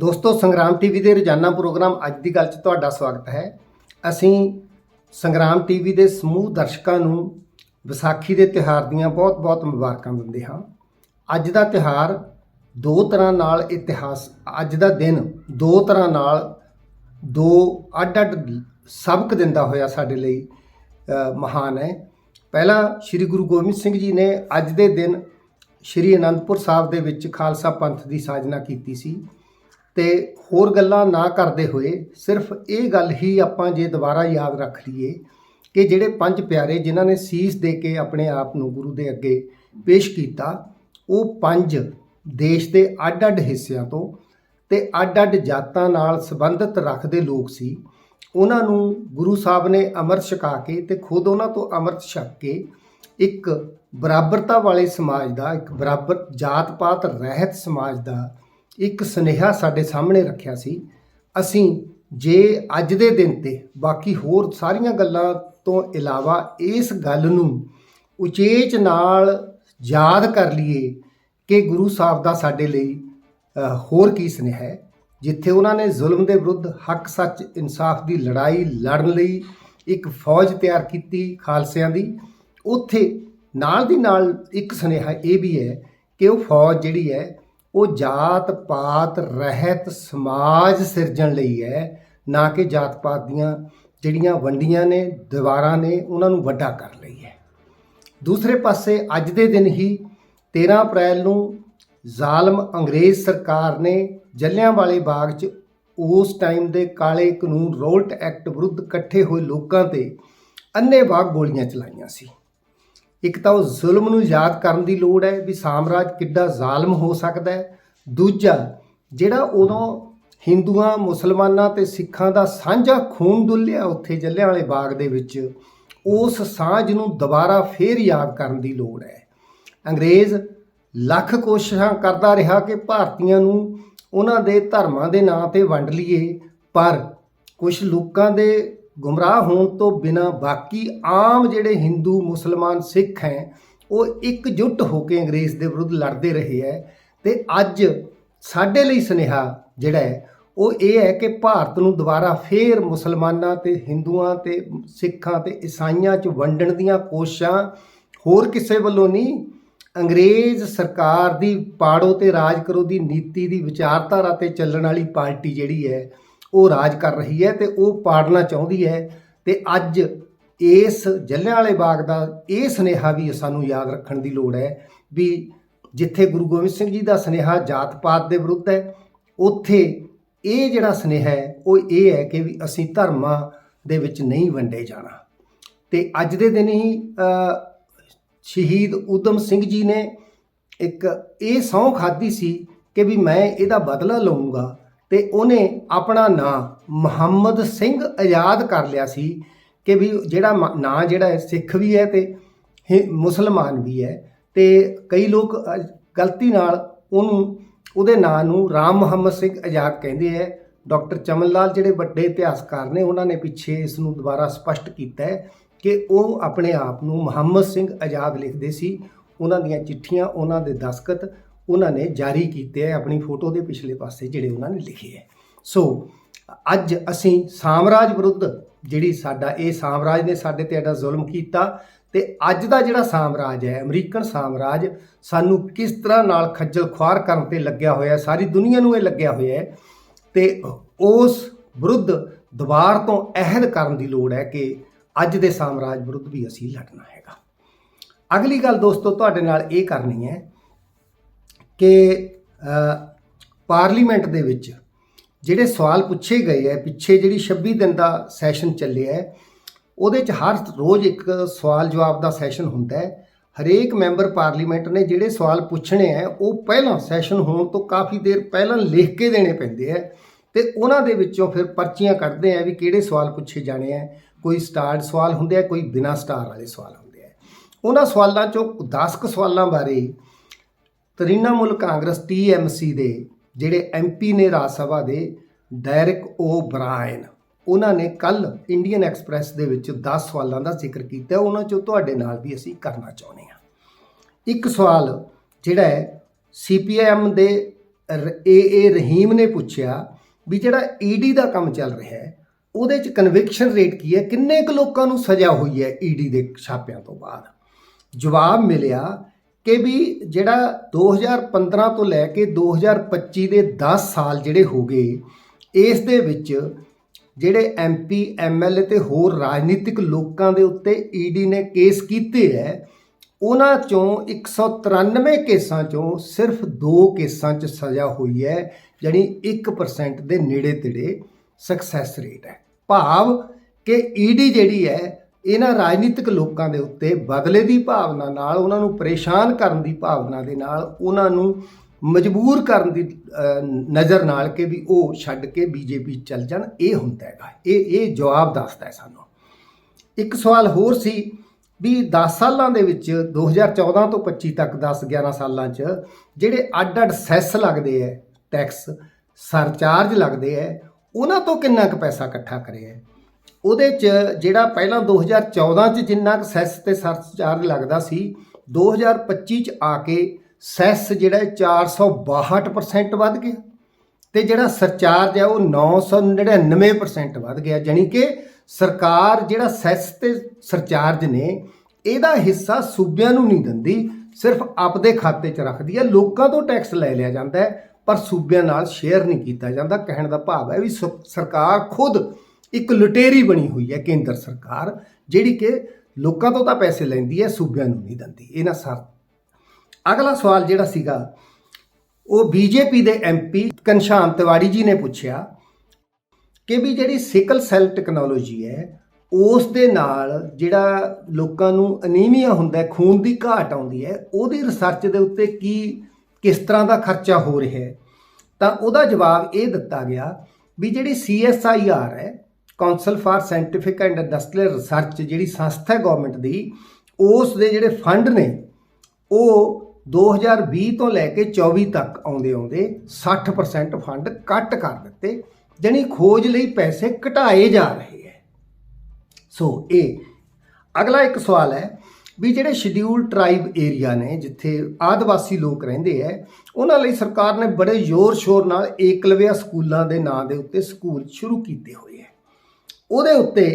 ਦੋਸਤੋ, ਸੰਗਰਾਮ ਟੀਵੀ ਦੇ ਰੋਜ਼ਾਨਾ ਪ੍ਰੋਗਰਾਮ ਅੱਜ ਦੀ ਗੱਲ 'ਚ ਤੁਹਾਡਾ ਸਵਾਗਤ ਹੈ। ਅਸੀਂ ਸੰਗਰਾਮ ਟੀਵੀ ਦੇ ਸਮੂਹ ਦਰਸ਼ਕਾਂ ਨੂੰ ਵਿਸਾਖੀ ਦੇ ਤਿਉਹਾਰ ਦੀਆਂ ਬਹੁਤ-ਬਹੁਤ ਮੁਬਾਰਕਾਂ ਦਿੰਦੇ ਹਾਂ। ਅੱਜ ਦਾ ਤਿਉਹਾਰ ਦੋ ਤਰ੍ਹਾਂ ਨਾਲ ਇਤਿਹਾਸ, ਅੱਜ ਦਾ ਦਿਨ ਦੋ ਤਰ੍ਹਾਂ ਨਾਲ ਦੋ ਅੱਡ-ਅੱਡ ਸਬਕ ਦਿੰਦਾ ਹੋਇਆ ਸਾਡੇ ਲਈ ਮਹਾਨ ਹੈ। ਪਹਿਲਾ ਸ੍ਰੀ ਗੁਰੂ ਗੋਬਿੰਦ ਸਿੰਘ ਜੀ ਨੇ ਅੱਜ ਦੇ ਦਿਨ ਸ੍ਰੀ ਅਨੰਦਪੁਰ ਸਾਹਿਬ ਦੇ ਵਿੱਚ ਖਾਲਸਾ ਪੰਥ ਦੀ ਸਾਜਨਾ ਕੀਤੀ ਸੀ। ਤੇ ਹੋਰ ਗੱਲਾਂ ਨਾ ਕਰਦੇ ਹੋਏ ਸਿਰਫ ਇਹ ਗੱਲ ਹੀ ਆਪਾਂ ਜੇ ਦੁਬਾਰਾ ਯਾਦ ਰੱਖ ਲਈਏ ਕਿ ਜਿਹੜੇ ਪੰਜ ਪਿਆਰੇ ਜਿਨ੍ਹਾਂ ਨੇ ਸੀਸ ਦੇ ਕੇ ਆਪਣੇ ਆਪ ਨੂੰ ਗੁਰੂ ਦੇ ਅੱਗੇ ਪੇਸ਼ ਕੀਤਾ, ਉਹ ਪੰਜ ਦੇਸ਼ ਦੇ ਅੱਡ-ਅੱਡ ਹਿੱਸਿਆਂ ਤੋਂ ਤੇ ਅੱਡ-ਅੱਡ ਜਾਤਾਂ ਨਾਲ ਸੰਬੰਧਿਤ ਰੱਖਦੇ ਲੋਕ ਸੀ। ਉਹਨਾਂ ਨੂੰ ਗੁਰੂ ਸਾਹਿਬ ਨੇ ਅੰਮ੍ਰਿਤ ਛਕਾ ਕੇ ਤੇ ਖੁਦ ਉਹਨਾਂ ਤੋਂ ਅੰਮ੍ਰਿਤ ਛਕ ਕੇ ਇੱਕ ਬਰਾਬਰਤਾ ਵਾਲੇ ਸਮਾਜ ਦਾ, ਇੱਕ ਬਰਾਬਰ ਜਾਤ-ਪਾਤ, ਰਹਿਤ ਸਮਾਜ ਦਾ ਇੱਕ ਸੁਨੇਹਾ ਸਾਡੇ ਸਾਹਮਣੇ ਰੱਖਿਆ ਸੀ। ਅਸੀਂ ਜੇ ਅੱਜ ਦੇ ਦਿਨ ਤੇ ਬਾਕੀ ਹੋਰ ਸਾਰੀਆਂ ਗੱਲਾਂ ਤੋਂ ਇਲਾਵਾ ਇਸ ਗੱਲ ਨੂੰ ਉਚੇਚ ਨਾਲ ਯਾਦ ਕਰ ਲਈਏ ਕਿ ਗੁਰੂ ਸਾਹਿਬ ਦਾ ਸਾਡੇ ਲਈ ਹੋਰ ਕੀ ਸੁਨੇਹਾ ਹੈ, ਜਿੱਥੇ ਉਹਨਾਂ ਨੇ ਜ਼ੁਲਮ ਦੇ ਵਿਰੁੱਧ ਹੱਕ ਸੱਚ ਇਨਸਾਫ ਦੀ ਲੜਾਈ ਲੜਨ ਲਈ ਇੱਕ ਫੌਜ ਤਿਆਰ ਕੀਤੀ ਖਾਲਸਿਆਂ ਦੀ। ਉੱਥੇ ਨਾਲ ਦੀ ਨਾਲ ਇੱਕ ਸੁਨੇਹਾ ਇਹ ਵੀ ਹੈ ਕਿ ਉਹ ਫੌਜ ਜਿਹੜੀ ਹੈ ਉਹ ਜਾਤ ਪਾਤ, ਰਹਿਤ, ਸਮਾਜ ਸਿਰਜਣ ਲਈ ਹੈ, ਨਾ ਕਿ ਜਾਤ ਪਾਤ ਦੀਆਂ ਜਿਹੜੀਆਂ ਵੰਡੀਆਂ ਨੇ, ਦੀਵਾਰਾਂ ਨੇ, ਉਹਨਾਂ ਨੂੰ ਵੱਡਾ ਕਰ ਲਈ ਹੈ। ਦੂਸਰੇ ਪਾਸੇ ਅੱਜ ਦੇ ਦਿਨ ਹੀ 13 ਅਪ੍ਰੈਲ ਨੂੰ ਜ਼ਾਲਮ ਅੰਗਰੇਜ਼ ਸਰਕਾਰ ਨੇ ਜਲਿਆਂਵਾਲੇ ਬਾਗ 'ਚ ਉਸ ਟਾਈਮ ਦੇ ਕਾਲੇ ਕਾਨੂੰਨ, ਰੋਲਟ ਐਕਟ ਵਿਰੁੱਧ ਇਕੱਠੇ ਹੋਏ ਲੋਕਾਂ ਤੇ ਅੰਨ੍ਹੇਵਾਹ ਗੋਲੀਆਂ ਚਲਾਈਆਂ ਸੀ। ਇੱਕ ਤਾਂ ਉਹ ਜ਼ੁਲਮ ਨੂੰ ਯਾਦ ਕਰਨ ਦੀ ਲੋੜ ਹੈ ਵੀ ਸਾਮਰਾਜ ਕਿੱਡਾ ਜ਼ਾਲਮ ਹੋ ਸਕਦਾ ਹੈ। ਦੂਜਾ, ਜਿਹੜਾ ਉਦੋਂ ਹਿੰਦੂਆਂ, ਮੁਸਲਮਾਨਾਂ ਤੇ ਸਿੱਖਾਂ ਦਾ ਸਾਂਝਾ ਖੂਨ ਡੁੱਲਿਆ ਉੱਥੇ ਜਲਿਆਂਵਾਲੇ ਬਾਗ ਦੇ ਵਿੱਚ, ਉਸ ਸਾਂਝ ਨੂੰ ਦੁਬਾਰਾ ਫੇਰ ਯਾਦ ਕਰਨ ਦੀ ਲੋੜ ਹੈ। ਅੰਗਰੇਜ਼ ਲੱਖ ਕੋਸ਼ਿਸ਼ਾਂ ਕਰਦਾ ਰਿਹਾ ਕਿ ਭਾਰਤੀਆਂ ਨੂੰ ਉਹਨਾਂ ਦੇ ਧਰਮਾਂ ਦੇ ਨਾਂ ਤੇ ਵੰਡ ਲਈਏ, ਪਰ ਕੁਝ ਲੋਕਾਂ ਦੇ ਗੁੰਮਰਾਹ ਹੋਣ ਤੋਂ ਬਿਨਾ ਬਾਕੀ ਆਮ ਜਿਹੜੇ ਹਿੰਦੂ, ਮੁਸਲਮਾਨ, ਸਿੱਖ ਹੈ, ਉਹ ਇਕਜੁੱਟ ਹੋ ਕੇ ਅੰਗਰੇਜ਼ ਦੇ ਵਿਰੁੱਧ ਲੜਦੇ ਰਹੇ ਹੈ ਤੇ ਅੱਜ ਸਾਡੇ ਲਈ ਸੁਨੇਹਾ ਜਿਹੜਾ ਹੈ, ਉਹ ਇਹ ਹੈ ਕਿ ਭਾਰਤ ਨੂੰ ਦੁਬਾਰਾ ਫੇਰ ਮੁਸਲਮਾਨਾਂ ਤੇ ਹਿੰਦੂਆਂ ਤੇ ਸਿੱਖਾਂ ਤੇ ਈਸਾਈਆਂ 'ਚ ਵੰਡਣ ਦੀਆਂ ਕੋਸ਼ਿਸ਼ਾਂ ਹੋਰ ਕਿਸੇ ਵੱਲੋਂ ਨਹੀਂ, ਅੰਗਰੇਜ਼ ਸਰਕਾਰ ਦੀ ਪਾੜੋ ਤੇ ਰਾਜ ਕਰੋ ਦੀ ਨੀਤੀ ਦੀ ਵਿਚਾਰਧਾਰਾ ਤੇ ਚੱਲਣ ਵਾਲੀ ਪਾਰਟੀ ਜਿਹੜੀ ਹੈ ਉਹ ਰਾਜ ਕਰ ਰਹੀ ਹੈ ਤੇ ਉਹ ਪਾੜਨਾ ਚਾਹੁੰਦੀ ਹੈ ਤੇ ਅੱਜ ਇਸ ਜਲਿਆਂਵਾਲੇ ਬਾਗ ਦਾ ਇਹ ਸੁਨੇਹਾ ਵੀ ਸਾਨੂੰ ਯਾਦ ਰੱਖਣ ਦੀ ਲੋੜ ਹੈ ਵੀ ਜਿੱਥੇ ਗੁਰੂ ਗੋਬਿੰਦ ਸਿੰਘ ਜੀ ਦਾ ਸੁਨੇਹਾ ਜਾਤ ਪਾਤ ਦੇ ਵਿਰੁੱਧ ਹੈ, ਉੱਥੇ ਇਹ ਜਿਹੜਾ ਸੁਨੇਹਾ ਹੈ, ਉਹ ਇਹ ਹੈ ਕਿ ਵੀ ਅਸੀਂ ਧਰਮਾਂ ਦੇ ਵਿੱਚ ਨਹੀਂ ਵੰਡੇ ਜਾਣਾ। ਤੇ ਅੱਜ ਦੇ ਦਿਨ ਹੀ ਸ਼ਹੀਦ ਊਧਮ ਸਿੰਘ ਜੀ ਨੇ ਇੱਕ ਇਹ ਸਹੁੰ ਖਾਧੀ ਸੀ ਕਿ ਵੀ ਮੈਂ ਇਹਦਾ ਬਦਲਾ ਲਵਾਂਗਾ ਤੇ ਉਹਨੇ ਆਪਣਾ ਨਾਂ ਮੁਹੰਮਦ ਸਿੰਘ ਆਜ਼ਾਦ ਕਰ ਲਿਆ ਸੀ ਕਿ ਵੀ ਜਿਹੜਾ ਮ- ਨਾਂ ਜਿਹੜਾ ਹੈ, ਸਿੱਖ ਵੀ ਹੈ ਤੇ ਹਿ- ਮੁਸਲਮਾਨ ਵੀ ਹੈ ਤੇ ਕਈ ਲੋਕ ਗਲਤੀ ਨਾਲ ਉਹਨੂੰ, ਉਹਦੇ ਨਾਂ ਨੂੰ ਰਾਮ ਮੁਹੰਮਦ ਸਿੰਘ ਆਜ਼ਾਦ ਕਹਿੰਦੇ ਹੈ। ਡਾਕਟਰ ਚਮਨ ਲਾਲ ਜਿਹੜੇ ਵੱਡੇ ਇਤਿਹਾਸਕਾਰ ਨੇ, ਉਹਨਾਂ ਨੇ ਪਿੱਛੇ ਇਸ ਨੂੰ ਦੁਬਾਰਾ ਸਪਸ਼ਟ ਕੀਤਾ ਹੈ ਕਿ ਉਹ ਆਪਣੇ ਆਪ ਨੂੰ ਮੁਹੰਮਦ ਸਿੰਘ ਆਜ਼ਾਦ ਲਿਖਦੇ ਸੀ। ਉਹਨਾਂ ਦੀਆਂ ਚਿੱਠੀਆਂ, ਉਹਨਾਂ ਦੇ ਦਸਖਤ ਉਹਨਾਂ ਨੇ ਜਾਰੀ ਕੀਤੇ ਹੈ ਆਪਣੀ ਫੋਟੋ ਦੇ ਪਿਛਲੇ ਪਾਸੇ ਜਿਹੜੇ ਉਹਨਾਂ ਨੇ ਲਿਖੇ ਹੈ ਸੋ ਅੱਜ ਅਸੀਂ ਸਾਮਰਾਜ ਵਿਰੁੱਧ ਜਿਹੜੀ ਸਾਡਾ, ਇਹ ਸਾਮਰਾਜ ਨੇ ਸਾਡੇ ਤੇ ਐਡਾ ਜ਼ੁਲਮ ਕੀਤਾ ਤੇ ਅੱਜ ਦਾ ਜਿਹੜਾ ਸਾਮਰਾਜ ਹੈ, ਅਮਰੀਕਨ ਸਾਮਰਾਜ, ਸਾਨੂੰ ਕਿਸ ਤਰ੍ਹਾਂ ਨਾਲ ਖੱਜਲ ਖੁਆਰ ਕਰਨ ਤੇ ਲੱਗਿਆ ਹੋਇਆ ਹੈ, ਸਾਰੀ ਦੁਨੀਆ ਨੂੰ ਇਹ ਲੱਗਿਆ ਹੋਇਆ ਹੈ ਤੇ ਉਸ ਵਿਰੁੱਧ ਦੁਬਾਰ ਤੋਂ ਅਹਿਦ ਕਰਨ ਦੀ ਲੋੜ ਹੈ ਕਿ ਅੱਜ ਦੇ ਸਾਮਰਾਜ ਵਿਰੁੱਧ ਵੀ ਅਸੀਂ ਲੜਨਾ ਹੈਗਾ। ਅਗਲੀ ਗੱਲ ਦੋਸਤੋ, ਤੁਹਾਡੇ ਨਾਲ ਇਹ ਕਰਨੀ ਹੈ ਕਿ ਪਾਰਲੀਮੈਂਟ ਦੇ ਵਿੱਚ ਜਿਹੜੇ ਸਵਾਲ ਪੁੱਛੇ ਗਏ ਹੈ ਪਿੱਛੇ ਜਿਹੜੀ 26 ਦਿਨ ਦਾ ਸੈਸ਼ਨ ਚੱਲਿਆ ਹੈ ਉਹਦੇ 'ਚ ਹਰ ਰੋਜ਼ ਇੱਕ ਸਵਾਲ ਜਵਾਬ ਦਾ ਸੈਸ਼ਨ ਹੁੰਦਾ ਹੈ ਹਰੇਕ ਮੈਂਬਰ ਪਾਰਲੀਮੈਂਟ ਨੇ ਜਿਹੜੇ ਸਵਾਲ ਪੁੱਛਣੇ ਹੈ ਉਹ ਪਹਿਲਾਂ ਸੈਸ਼ਨ ਹੋਣ ਤੋਂ ਕਾਫੀ ਦੇਰ ਪਹਿਲਾਂ ਲਿਖ ਕੇ ਦੇਣੇ ਪੈਂਦੇ ਹੈ ਤੇ ਉਹਨਾਂ ਦੇ ਵਿੱਚੋਂ ਫਿਰ ਪਰਚੀਆਂ ਕੱਢਦੇ ਆ ਵੀ ਕਿਹੜੇ ਸਵਾਲ ਪੁੱਛੇ ਜਾਣੇ ਆ ਕੋਈ ਸਟਾਰਡ ਸਵਾਲ ਹੁੰਦੇ ਆ ਕੋਈ ਬਿਨਾ ਸਟਾਰ ਵਾਲੇ ਸਵਾਲ ਹੁੰਦੇ ਆ ਉਹਨਾਂ ਸਵਾਲਾਂ ਚੋਂ 10 ਕੁ ਸਵਾਲਾਂ ਬਾਰੇ ਤ੍ਰਿਣਮੂਲ ਕਾਂਗਰਸ ਟੀਐਮਸੀ ਦੇ, ਜਿਹੜੇ ਐਮਪੀ ਨੇ ਰਾਜ ਸਭਾ ਦੇ ਡੈਰਿਕ ਓ ਬਰਾਇਨ। ਉਹਨਾਂ ਨੇ ਕੱਲ ਇੰਡੀਅਨ ਐਕਸਪ੍ਰੈਸ ਦੇ ਵਿੱਚ 10 ਸਵਾਲਾਂ ਦਾ ਜ਼ਿਕਰ ਕੀਤਾ। ਉਹਨਾਂ ਚੋਂ ਤੁਹਾਡੇ ਨਾਲ ਵੀ ਅਸੀਂ ਕਰਨਾ ਚਾਹੁੰਦੇ ਹਾਂ। ਇੱਕ ਸਵਾਲ ਜਿਹੜਾ ਹੈ ਸੀਪੀਐਮ ਦੇ ਏ ਏ ਰਹੀਮ ਨੇ ਪੁੱਛਿਆ ਵੀ ਜਿਹੜਾ ਈਡੀ ਦਾ ਕੰਮ ਚੱਲ ਰਿਹਾ ਹੈ, ਉਹਦੇ ਚ ਕਨਵਿਕਸ਼ਨ ਰੇਟ ਕੀ ਹੈ? ਕਿੰਨੇ ਕੁ ਲੋਕਾਂ ਨੂੰ ਸਜ਼ਾ ਹੋਈ ਹੈ ਈਡੀ ਦੇ ਛਾਪਿਆਂ ਤੋਂ ਬਾਅਦ? ਜਵਾਬ ਮਿਲਿਆ ਕਿ ਵੀ ਜਿਹੜਾ 2015 ਤੋਂ ਲੈ ਕੇ 2025 ਦੇ 10 ਸਾਲ ਜਿਹੜੇ ਹੋ ਗਏ, ਇਸ ਦੇ ਵਿੱਚ ਜਿਹੜੇ ਐਮਪੀ ਐਮਐਲਏ ਤੇ ਹੋਰ ਰਾਜਨੀਤਿਕ ਲੋਕਾਂ ਦੇ ਉੱਤੇ ਈਡੀ ਨੇ ਕੇਸ ਕੀਤੇ ਹੈ, ਉਹਨਾਂ ਚੋਂ 193 ਕੇਸਾਂ ਚੋਂ ਸਿਰਫ 2 ਕੇਸਾਂ 'ਚ ਸਜ਼ਾ ਹੋਈ ਹੈ, ਜਾਣੀ 1% ਦੇ ਨੇੜੇ ਤੇੜੇ ਸਕਸੈਸ ਰੇਟ ਹੈ। ਭਾਵ ਕਿ ਈਡੀ ਜਿਹੜੀ ਹੈ ਇਹਨਾਂ ਰਾਜਨੀਤਿਕ ਲੋਕਾਂ ਦੇ ਉੱਤੇ ਬਦਲੇ ਦੀ ਭਾਵਨਾ ਨਾਲ, ਉਹਨਾਂ ਨੂੰ ਪਰੇਸ਼ਾਨ ਕਰਨ ਦੀ ਭਾਵਨਾ ਦੇ ਨਾਲ, ਉਹਨਾਂ ਨੂੰ ਮਜਬੂਰ ਕਰਨ ਦੀ ਨਜ਼ਰ ਨਾਲ ਕਿ ਵੀ ਉਹ ਛੱਡ ਕੇ ਬੀਜੇਪੀ ਚੱਲ ਜਾਣ, ਇਹ ਹੁੰਦਾ ਹੈਗਾ। ਇਹ ਇਹ ਜਵਾਬ ਦੱਸਦਾ ਹੈ ਸਾਨੂੰ। ਇੱਕ ਸਵਾਲ ਹੋਰ ਸੀ ਵੀ 10 ਸਾਲਾਂ ਦੇ ਵਿੱਚ 2014 ਤੋਂ 25 ਤੱਕ 10 11 ਸਾਲਾਂ 'ਚ ਜਿਹੜੇ ਅੱਡ-ਅੱਡ ਸੈੱਸ ਲੱਗਦੇ ਐ, ਟੈਕਸ, ਸਰਚਾਰਜ ਲੱਗਦੇ ਐ, ਉਹਨਾਂ ਤੋਂ ਕਿੰਨਾ ਕੁ ਪੈਸਾ ਇਕੱਠਾ ਕਰਿਆ? ਉਹਦੇ 'ਚ ਜਿਹੜਾ ਪਹਿਲਾਂ 2014 'ਚ ਜਿੰਨਾ ਕੁ ਸੈਸ ਤੇ ਸਰਚਾਰਜ ਲੱਗਦਾ ਸੀ 2025 'ਚ ਆ ਕੇ ਸੈਸ ਜਿਹੜਾ ਹੈ 462% ਵੱਧ ਗਿਆ ਤੇ ਜਿਹੜਾ ਸਰਚਾਰਜ ਹੈ ਉਹ 999% ਵੱਧ ਗਿਆ। ਜਾਣੀ ਕਿ ਸਰਕਾਰ ਜਿਹੜਾ ਸੈਸ ਤੇ ਸਰਚਾਰਜ ਨੇ, ਇਹਦਾ ਹਿੱਸਾ ਸੂਬਿਆਂ ਨੂੰ ਨਹੀਂ ਦਿੰਦੀ, ਸਿਰਫ ਆਪਦੇ ਖਾਤੇ 'ਚ ਰੱਖਦੀ ਹੈ ਲੋਕਾਂ ਤੋਂ ਟੈਕਸ ਲੈ ਲਿਆ ਜਾਂਦਾ ਹੈ, ਪਰ ਸੂਬਿਆਂ ਨਾਲ ਸ਼ੇਅਰ ਨਹੀਂ ਕੀਤਾ ਜਾਂਦਾ। ਕਹਿਣ ਦਾ ਭਾਵ ਹੈ ਵੀ ਸ- ਸਰਕਾਰ ਖੁਦ ਇੱਕ ਲੁਟੇਰੀ ਬਣੀ ਹੋਈ ਹੈ ਕੇਂਦਰ ਸਰਕਾਰ, ਜਿਹੜੀ ਕਿ ਲੋਕਾਂ ਤੋਂ ਤਾਂ ਪੈਸੇ ਲੈਂਦੀ ਹੈ, ਸੂਬਿਆਂ ਨੂੰ ਨਹੀਂ ਦਿੰਦੀ। ਇਹਨਾਂ ਸਰ, ਅਗਲਾ ਸਵਾਲ ਜਿਹੜਾ ਸੀਗਾ, ਉਹ ਬੀਜੇਪੀ ਦੇ ਐਮਪੀ ਘਨਸ਼ਾਮ ਤਿਵਾੜੀ ਜੀ ਨੇ ਪੁੱਛਿਆ ਕਿ ਵੀ ਜਿਹੜੀ ਸਿਕਲ ਸੈੱਲ ਟੈਕਨੋਲੋਜੀ ਹੈ, ਉਸ ਦੇ ਨਾਲ ਜਿਹੜਾ ਲੋਕਾਂ ਨੂੰ ਅਨੀਮੀਆ ਹੁੰਦਾ ਖੂਨ ਦੀ ਘਾਟ ਆਉਂਦੀ ਹੈ, ਉਹਦੀ ਰਿਸਰਚ ਦੇ ਉੱਤੇ ਕੀ, ਕਿਸ ਤਰ੍ਹਾਂ ਦਾ ਖਰਚਾ ਹੋ ਰਿਹਾ ਹੈ? ਤਾਂ ਉਹਦਾ ਜਵਾਬ ਇਹ ਦਿੱਤਾ ਗਿਆ ਵੀ ਜਿਹੜੀ CSIR ਹੈ council for scientific and industrial research, ਜਿਹੜੀ ਸੰਸਥਾ ਹੈ ਗਵਰਨਮੈਂਟ ਦੀ, ਉਸ ਦੇ ਜਿਹੜੇ ਫੰਡ ਨੇ, ਉਹ 2020 ਤੋਂ ਲੈ ਕੇ 24 ਤੱਕ ਆਉਂਦੇ ਆਉਂਦੇ 60% ਫੰਡ ਕੱਟ ਕਰ ਦਿੱਤੇ, ਜਾਣੀ ਖੋਜ ਲਈ ਪੈਸੇ ਘਟਾਏ ਜਾ ਰਹੇ ਹੈ। ਸੋ ਇਹ ਅਗਲਾ ਇੱਕ ਸਵਾਲ ਹੈ ਵੀ ਜਿਹੜੇ ਸ਼ਡਿਊਲ ਟ੍ਰਾਈਬ ਏਰੀਆ ਨੇ, ਜਿੱਥੇ ਆਦਿਵਾਸੀ ਲੋਕ ਰਹਿੰਦੇ ਹੈ, ਉਹਨਾਂ ਲਈ ਸਰਕਾਰ ਨੇ ਬੜੇ ਜ਼ੋਰ ਸ਼ੋਰ ਨਾਲ ਏਕਲਵਿਆ ਸਕੂਲਾਂ ਦੇ ਨਾਂ ਦੇ ਉੱਤੇ ਸਕੂਲ ਸ਼ੁਰੂ ਕੀਤੇ ਹੋਏ ਉਹਦੇ ਉੱਤੇ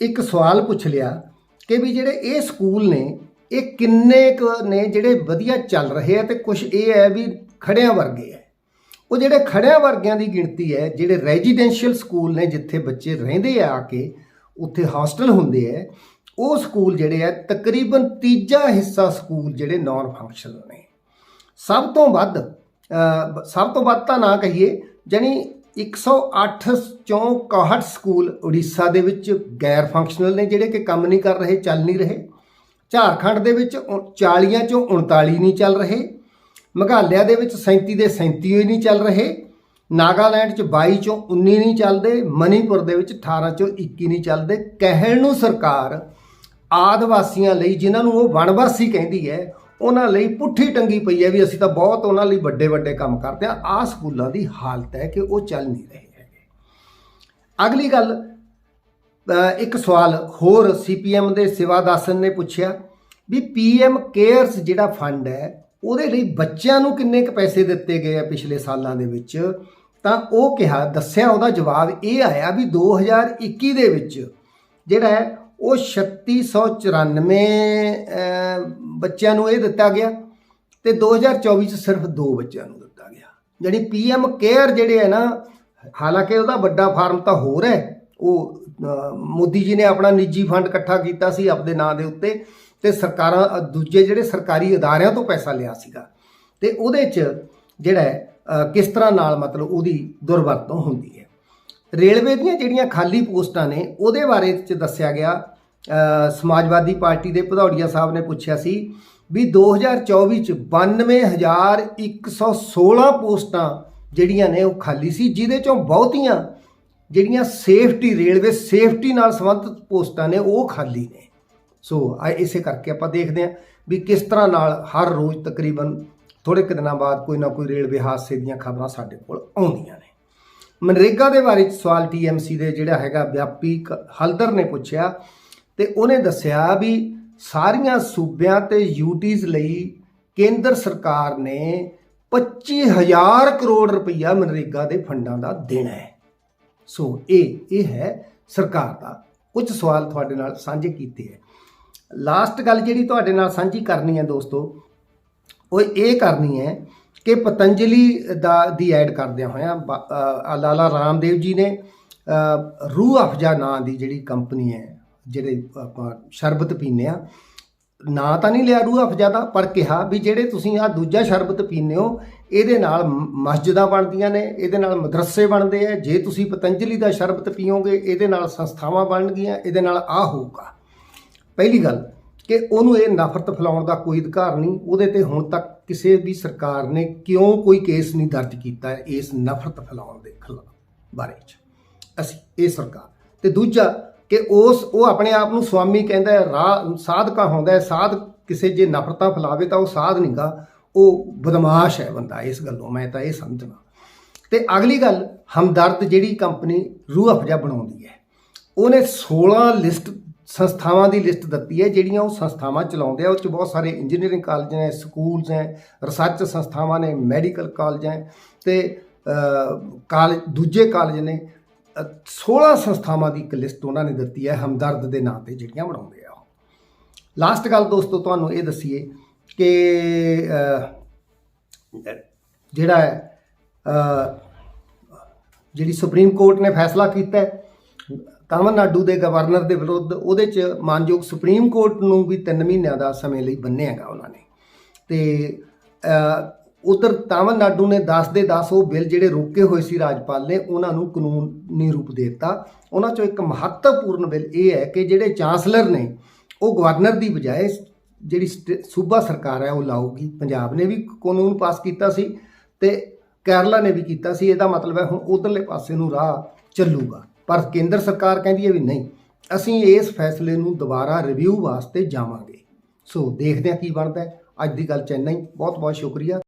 ਇੱਕ ਸਵਾਲ ਪੁੱਛ ਲਿਆ ਕਿ ਵੀ ਜਿਹੜੇ ਇਹ ਸਕੂਲ ਨੇ, ਇਹ ਕਿੰਨੇ ਕੁ ਨੇ ਜਿਹੜੇ ਵਧੀਆ ਚੱਲ ਰਹੇ ਆ ਤੇ ਕੁਝ ਇਹ ਹੈ ਵੀ ਖੜਿਆਂ ਵਰਗੇ ਹੈ ਉਹ ਜਿਹੜੇ ਖੜਿਆਂ ਵਰਗਿਆਂ ਦੀ ਗਿਣਤੀ ਹੈ, ਜਿਹੜੇ ਰੈਜ਼ੀਡੈਂਸ਼ੀਅਲ ਸਕੂਲ ਨੇ ਜਿੱਥੇ ਬੱਚੇ ਰਹਿੰਦੇ ਆ ਆ ਕੇ, ਉੱਥੇ ਹੋਸਟਲ ਹੁੰਦੇ ਆ, ਉਹ ਸਕੂਲ ਜਿਹੜੇ ਆ ਤਕਰੀਬਨ ਤੀਜਾ ਹਿੱਸਾ ਸਕੂਲ ਜਿਹੜੇ ਨਾਨ ਫੰਕਸ਼ਨਲ ਨੇ। ਸਭ ਤੋਂ ਵੱਧ ਸਭ ਤੋਂ ਵੱਧ ਤਾਂ ਨਾ ਕਹੀਏ ਜਾਨੀ 108 ਚੋਂ 61 ਸਕੂਲ ਉੜੀਸਾ ਦੇ ਵਿੱਚ ਗੈਰ ਫੰਕਸ਼ਨਲ ਨੇ ਜਿਹੜੇ ਕਿ ਕੰਮ ਨਹੀਂ ਕਰ ਰਹੇ, ਚੱਲ ਨਹੀਂ ਰਹੇ। ਝਾਰਖੰਡ ਦੇ ਵਿੱਚ ਉ- 40 ਚੋਂ 39 ਨਹੀਂ ਚੱਲ ਰਹੇ। ਮੇਘਾਲਿਆ ਦੇ ਵਿੱਚ 37 ਦੇ 37 ਹੀ ਨਹੀਂ ਚੱਲ ਰਹੇ। ਨਾਗਾਲੈਂਡ ਚ 22 ਚੋਂ 19 ਨਹੀਂ ਚੱਲਦੇ। ਮਨੀਪੁਰ ਦੇ ਵਿੱਚ 18 ਚੋਂ 21 ਨਹੀਂ ਚੱਲਦੇ। ਕਹਿਣ ਨੂੰ ਸਰਕਾਰ ਆਦਿਵਾਸੀਆਂ ਲਈ ਜਿਨ੍ਹਾਂ ਨੂੰ ਉਹ ਵਣਵਾਸੀ ਕਹਿੰਦੀ ਹੈ ਉਹਨਾਂ ਲਈ ਪੁੱਠੀ ਟੰਗੀ ਪਈ ਹੈ ਵੀ ਅਸੀਂ ਤਾਂ ਬਹੁਤ ਉਹਨਾਂ ਲਈ ਵੱਡੇ ਵੱਡੇ ਕੰਮ ਕਰਦੇ ਆ ਆ ਸਕੂਲਾਂ ਦੀ ਹਾਲਤ ਹੈ ਕਿ ਉਹ ਚੱਲ ਨਹੀਂ ਰਹੇ ਹੈਗੇ। ਅਗਲੀ ਗੱਲ ਇੱਕ ਸਵਾਲ ਹੋਰ ਸੀਪੀਐਮ ਦੇ ਸਿਵਾਦਾਸਨ ਨੇ ਪੁੱਛਿਆ ਵੀ ਪੀਐਮ ਕੇਅਰਸ ਜਿਹੜਾ ਫੰਡ ਹੈ, ਉਹਦੇ ਲਈ ਬੱਚਿਆਂ ਨੂੰ ਕਿੰਨੇ ਕੁ ਪੈਸੇ ਦਿੱਤੇ ਗਏ ਆ ਪਿਛਲੇ ਸਾਲਾਂ ਦੇ ਵਿੱਚ? ਤਾਂ ਉਹ ਕਿਹਾ, ਦੱਸਿਆ ਉਹਦਾ ਜਵਾਬ ਇਹ ਆਇਆ ਵੀ 2021 ਦੇ ਵਿੱਚ, ਜਿਹੜਾ ਹੈ ਉਹ 3694 ਅ, ਬੱਚਿਆਂ ਨੂੰ ਇਹ ਦਿੱਤਾ ਗਿਆ ਤੇ 2024 ਚ ਸਿਰਫ 2 ਬੱਚਿਆਂ ਨੂੰ ਦਿੱਤਾ ਗਿਆ। ਜਿਹੜੀ ਪੀਐਮ ਕੇਅਰ ਜਿਹੜੇ ਹੈ ਨਾ ਹਾਲਾਂਕਿ ਉਹਦਾ ਵੱਡਾ ਫਾਰਮ ਤਾਂ ਹੋਰ ਹੈ। ਉਹ ਮੋਦੀ ਜੀ ਨੇ ਆਪਣਾ ਨਿੱਜੀ ਫੰਡ ਇਕੱਠਾ ਕੀਤਾ ਸੀ ਆਪਦੇ ਨਾਂ ਦੇ ਉੱਤੇ ਤੇ ਸਰਕਾਰਾਂ ਦੂਜੇ ਜਿਹੜੇ ਸਰਕਾਰੀ ਅਦਾਰਿਆਂ ਤੋਂ ਪੈਸਾ ਲਿਆ ਸੀਗਾ। ਤੇ ਉਹਦੇ 'ਚ ਜਿਹੜਾ ਕਿਸ ਤਰ੍ਹਾਂ ਨਾਲ ਮਤਲਬ ਉਹਦੀ ਦੁਰਵਰਤੋਂ ਹੁੰਦੀ ਹੈ? ਰੇਲਵੇ ਦੀਆਂ ਜਿਹੜੀਆਂ ਖਾਲੀ ਪੋਸਟਾਂ ਨੇ, ਉਹਦੇ ਬਾਰੇ ਚ ਦੱਸਿਆ ਗਿਆ। ਸਮਾਜਵਾਦੀ ਪਾਰਟੀ ਦੇ ਭਦੌੜੀਆ ਸਾਹਿਬ ਨੇ ਪੁੱਛਿਆ ਸੀ ਵੀ 2024 ਚ 92116 ਪੋਸਟਾਂ ਜਿਹੜੀਆਂ ਨੇ, ਉਹ ਖਾਲੀ ਸੀ, ਜਿਹਦੇ ਚੋਂ ਬਹੁਤੀਆਂ ਜਿਹੜੀਆਂ ਸੇਫਟੀ, ਰੇਲਵੇ ਸੇਫਟੀ ਨਾਲ ਸੰਬੰਧਿਤ ਪੋਸਟਾਂ ਨੇ, ਉਹ ਖਾਲੀ ਨੇ। ਸੋ ਇਸੇ ਕਰਕੇ ਆਪਾਂ ਦੇਖਦੇ ਹਾਂ ਵੀ ਕਿਸ ਤਰ੍ਹਾਂ ਨਾਲ ਹਰ ਰੋਜ਼ ਤਕਰੀਬਨ ਥੋੜੇ ਕੁ ਦਿਨਾਂ ਬਾਅਦ ਕੋਈ ਨਾ ਕੋਈ ਰੇਲਵੇ ਹਾਦਸੇ ਦੀਆਂ ਖਬਰਾਂ ਸਾਡੇ ਕੋਲ ਆਉਂਦੀਆਂ ਨੇ। ਮਨਰੇਗਾ ਦੇ ਬਾਰੇ ਚ ਸਵਾਲ ਟੀਐਮਸੀ ਦੇ ਜਿਹੜਾ ਹੈਗਾ ਵਿਆਪੀ ਕ- ਹਲਦਰ ਨੇ ਪੁੱਛਿਆ ਤੇ ਉਹਨੇ ਦੱਸਿਆ ਵੀ ਸਾਰੀਆਂ ਸੂਬਿਆਂ ਤੇ ਯੂਟੀਜ਼ ਲਈ ਕੇਂਦਰ ਸਰਕਾਰ ਨੇ 25000 ਕਰੋੜ ਰੁਪਈਆ ਮਨਰੇਗਾ ਦੇ ਫੰਡਾਂ ਦਾ ਦੇਣਾ ਹੈ। ਸੋ ਇਹ ਇਹ ਹੈ ਸਰਕਾਰ ਦਾ। ਕੁਝ ਸਵਾਲ ਤੁਹਾਡੇ ਨਾਲ ਸਾਂਝੇ ਕੀਤੇ ਹੈ। ਲਾਸਟ ਗੱਲ ਜਿਹੜੀ ਤੁਹਾਡੇ ਨਾਲ ਸਾਂਝੀ ਕਰਨੀ ਹੈ ਦੋਸਤੋ, ਉਹ ਇਹ ਕਰਨੀ ਹੈ ਕਿ ਪਤੰਜਲੀ ਦਾ ਦੀ ਐਡ ਕਰਦਿਆਂ ਹੋਇਆਂ ਬ- ਲਾਲਾ ਰਾਮਦੇਵ ਜੀ ਨੇ ਰੂਹ ਅਫਜਾ ਨਾਂ ਦੀ ਜਿਹੜੀ ਕੰਪਨੀ ਹੈ, ਜਿਹੜੇ ਆਪਾਂ ਸ਼ਰਬਤ ਪੀਂਦੇ ਆ ਨਾਂ ਤਾਂ ਨਹੀਂ ਲਿਆ ਰੂਹ ਅਫਜਾ ਦਾ, ਪਰ ਕਿਹਾ ਵੀ ਜਿਹੜੇ ਤੁਸੀਂ ਆ ਦੂਜਾ ਸ਼ਰਬਤ ਪੀਂਦੇ ਹੋ, ਇਹਦੇ ਨਾਲ ਮਸਜਿਦਾਂ ਬਣਦੀਆਂ ਨੇ, ਇਹਦੇ ਨਾਲ ਮਦਰਸੇ ਬਣਦੇ ਆ, ਜੇ ਤੁਸੀਂ ਪਤੰਜਲੀ ਦਾ ਸ਼ਰਬਤ ਪੀਓਗੇ, ਇਹਦੇ ਨਾਲ ਸੰਸਥਾਵਾਂ ਬਣਨਗੀਆਂ, ਇਹਦੇ ਨਾਲ ਆ ਹੋਊਗਾ। ਪਹਿਲੀ ਗੱਲ, ਕਿ ਉਹਨੂੰ ਇਹ ਨਫ਼ਰਤ ਫੈਲਾਉਣ ਦਾ ਕੋਈ ਅਧਿਕਾਰ ਨਹੀਂ, ਉਹਦੇ ਤੇ ਹੁਣ ਤੱਕ ਕਿਸੇ ਵੀ ਸਰਕਾਰ ਨੇ ਕਿਉਂ ਕੋਈ ਕੇਸ ਨਹੀਂ ਦਰਜ ਕੀਤਾ ਇਸ ਨਫ਼ਰਤ ਫੈਲਾਉਣ ਦੇ ਖਿਲਾਫ ਬਾਰੇ ਚ? ਅਸੀਂ, ਇਹ ਸਰਕਾਰ। ਤੇ ਦੂਜਾ ਕਿ ਉਸ, ਉਹ ਆਪਣੇ ਆਪ ਨੂੰ ਸਵਾਮੀ ਕਹਿੰਦਾ ਹੈ ਰਾਹ ਸਾਧਕਾ ਹੁੰਦਾ ਹੈ, ਸਾਧ ਕਿਸੇ ਜੇ ਨਫ਼ਰਤਾਂ ਫੈਲਾਵੇ ਤਾਂ ਉਹ ਸਾਧ ਨਹੀਂਗਾ ਉਹ ਬਦਮਾਸ਼ ਹੈ ਬੰਦਾ ਇਸ ਗੱਲੋਂ, ਮੈਂ ਤਾਂ ਇਹ ਸਮਝਣਾ ਤੇ ਅਗਲੀ ਗੱਲ, ਹਮਦਰਦ ਜਿਹੜੀ ਕੰਪਨੀ ਰੂਹ ਅਫਜਾ ਬਣਾਉਂਦੀ ਹੈ, ਉਹਨੇ 16 ਲਿਸਟ ਸੰਸਥਾਵਾਂ ਦੀ ਲਿਸਟ ਦਿੱਤੀ ਹੈ ਜਿਹੜੀਆਂ ਉਹ ਸੰਸਥਾਵਾਂ ਚਲਾਉਂਦੇ ਆ। ਉਹ ਚ ਬਹੁਤ ਸਾਰੇ ਇੰਜੀਨੀਅਰਿੰਗ ਕਾਲਜ ਨੇ ਸਕੂਲਸ ਹੈ ਰਿਸਰਚ ਸੰਸਥਾਵਾਂ ਨੇ ਮੈਡੀਕਲ ਕਾਲਜ ਹੈ ਤੇ ਕਾਲਜ ਦੂਜੇ ਕਾਲਜ ਨੇ। ਅ, 16 ਸੰਸਥਾਵਾਂ ਦੀ ਇੱਕ ਲਿਸਟ ਉਹਨਾਂ ਨੇ ਦਿੱਤੀ ਹੈ ਹਮਦਰਦ ਦੇ ਨਾਂ ਤੇ ਜਿਹੜੀਆਂ ਬਣਾਉਂਦੇ ਆ ਉਹ। ਲਾਸਟ ਗੱਲ ਦੋਸਤੋ ਤੁਹਾਨੂੰ ਇਹ ਦੱਸੀਏ ਕਿ ਜਿਹੜਾ ਹੈ ਜਿਹੜੀ ਸੁਪਰੀਮ ਕੋਰਟ ਨੇ ਫੈਸਲਾ ਕੀਤਾ ਹੈ ਤਾਮਿਲਨਾਡੂ ਦੇ ਗਵਰਨਰ ਦੇ ਵਿਰੁੱਧ ਉਹਦੇ ਚ ਮਾਨਯੋਗ ਸੁਪਰੀਮ ਕੋਰਟ ਨੂੰ ਵੀ 3 ਮਹੀਨਿਆਂ ਦਾ ਸਮੇਂ ਲਈ ਬੰਨਿਆਗਾ ਉਹਨਾਂ ਨੇ। ਤੇ ਉਧਰ ਤਾਮਿਲਨਾਡੂ ਨੇ 10 ਦੇ 10 ਉਹ ਬਿੱਲ ਜਿਹੜੇ ਰੋਕੇ ਹੋਏ ਸੀ ਰਾਜਪਾਲ ਨੇ, ਉਹਨਾਂ ਨੂੰ ਕਾਨੂੰਨੀ ਰੂਪ ਦੇ ਦਿੱਤਾ। ਉਹਨਾਂ ਚੋਂ ਇੱਕ ਮਹੱਤਵਪੂਰਨ ਬਿੱਲ ਇਹ ਹੈ ਕਿ ਜਿਹੜੇ ਚਾਂਸਲਰ ਨੇ, ਉਹ ਗਵਰਨਰ ਦੀ ਬਜਾਏ ਜਿਹੜੀ ਸਟੇ- ਸੂਬਾ ਸਰਕਾਰ ਹੈ ਉਹ ਲਾਊਗੀ। ਪੰਜਾਬ ਨੇ ਵੀ ਕਾਨੂੰਨ ਪਾਸ ਕੀਤਾ ਸੀ ਤੇ ਕੇਰਲਾ ਨੇ ਵੀ ਕੀਤਾ ਸੀ। ਇਹਦਾ ਮਤਲਬ ਹੈ ਹੁਣ ਉਧਰਲੇ ਪਾਸੇ ਨੂੰ ਰਾਹ ਚੱਲੂਗਾ। ਪਰ ਕੇਂਦਰ ਸਰਕਾਰ ਕਹਿੰਦੀ ਹੈ ਵੀ ਨਹੀਂ, ਅਸੀਂ ਇਸ ਫੈਸਲੇ ਨੂੰ ਦੁਬਾਰਾ ਰਿਵਿਊ ਵਾਸਤੇ ਜਾਵਾਂਗੇ। ਸੋ ਦੇਖਦੇ ਹਾਂ ਕੀ ਬਣਦਾ ਹੈ। ਅੱਜ ਦੀ ਗੱਲ ਚ ਬਹੁਤ ਬਹੁਤ ਸ਼ੁਕਰੀਆ।